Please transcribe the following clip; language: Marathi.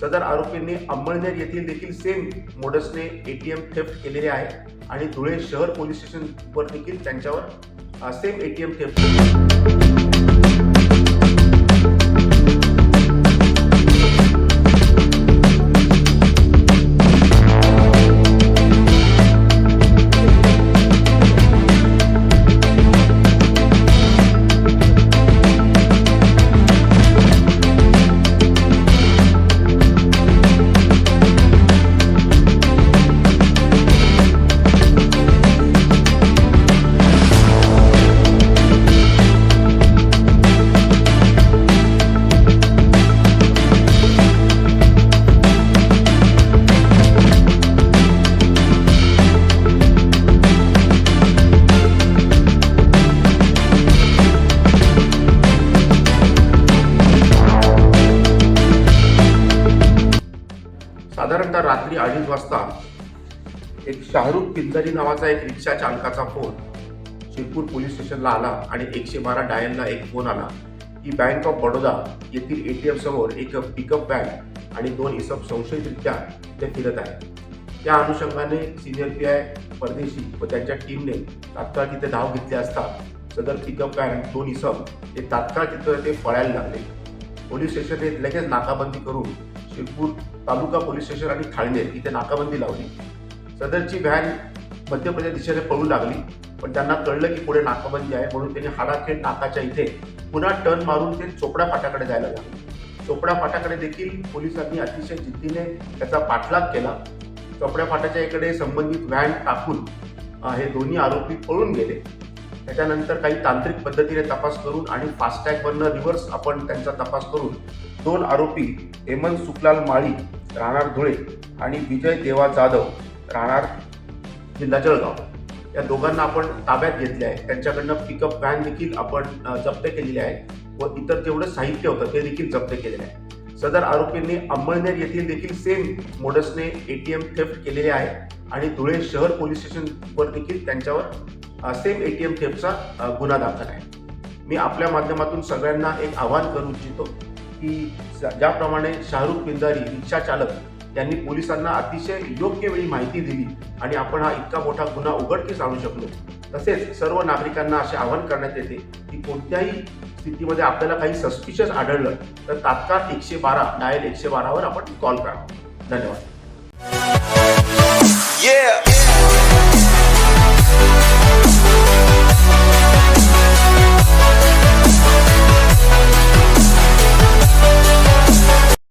सदर आरोपींनी अंमळनेर येथील देखील सेम मोडसने एटीएम थेफ्ट केलेले आहे आणि धुळे शहर पोलीस स्टेशनवर देखील त्यांच्यावर सेम एटीएम थेफ्ट साधारणतः रात्री अडीच वाजता एक शाहरुख पिंजारी नावाचा एक रिक्षा चालकाचा फोन शिरपूर पोलीस स्टेशनला आला आणि एकशे बारा डायलला एक फोन आला की बँक ऑफ बडोदा येथील एटीएम समोर एक पिकअप बँक आणि दोन इसम संशयितरित्या ते फिरत आहे त्या अनुषंगाने सिनियर पी आय परदेशी व त्यांच्या टीमने तात्काळ तिथे धाव घेतली असता सदर पिकअप बॅग दोन इसम हे तात्काळ तिथं ते पळायला लागले. पोलीस स्टेशनने लगेच नाकाबंदी करून शिरपूर तालुका पोलीस स्टेशन आणि थाळनेर इथे नाकाबंदी लावली. सदरची व्हॅन मध्य प्रदेश दिशेने पळू लागली पण त्यांना कळलं की पुढे नाकाबंदी आहे म्हणून त्यांनी हाडाखेड नाकाच्या इथे पुन्हा टर्न मारून ते चोपडा फाट्याकडे जायला लागले. चोपडा फाट्याकडे देखील पोलिसांनी अतिशय जिद्दीने त्याचा पाठलाग केला. चोपड्या फाट्याच्या इकडे संबंधित व्हॅन टाकून हे दोन्ही आरोपी पळून गेले. त्याच्यानंतर काही तांत्रिक पद्धतीने तपास करून आणि फास्टॅगवरनं रिव्हर्स आपण त्यांचा तपास करून दोन आरोपी हेमंत सुखलाल माळी राहणार धुळे आणि विजय देवा जाधव राहणार जिल्हा जळगाव. या दोघांना आपण ताब्यात घेतले आहे. त्यांच्याकडनं पिकअप व्हॅन देखील आपण जप्त केलेली आहे व इतर जेवढं साहित्य होतं ते देखील जप्त केलेलं आहे. सदर आरोपींनी अंमळनेर येथील देखील सेम मोडसने एटीएम थेफ्ट केलेले आहे आणि धुळे शहर पोलीस स्टेशनवर देखील त्यांच्यावर सेम एटीएम एम थेपचा गुन्हा दाखल आहे. मी आपल्या माध्यमातून सगळ्यांना एक आवाहन करू इच्छितो की ज्याप्रमाणे शाहरुख पिंजारी रिक्षा चालक यांनी पोलिसांना अतिशय योग्य वेळी माहिती दिली आणि आपण हा इतका मोठा गुन्हा उघडकीस आणू शकलो तसेच सर्व नागरिकांना असे आवाहन करण्यात येते की कोणत्याही स्थितीमध्ये आपल्याला काही सस्पिशियस आढळलं तर तात्काळ एकशे बारा डायल एकशे बारावर आपण कॉल करा. धन्यवाद. Yeah.